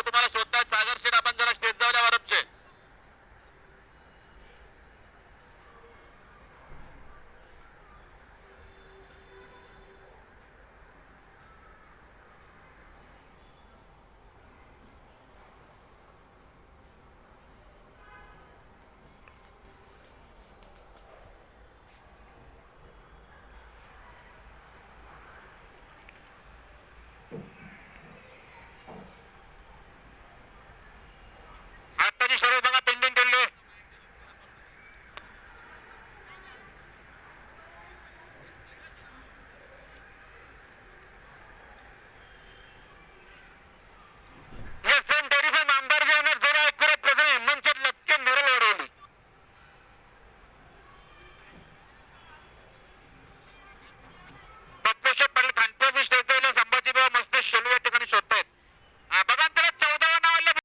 तुम्हाला स्वतः सागर शेठ आपण जरा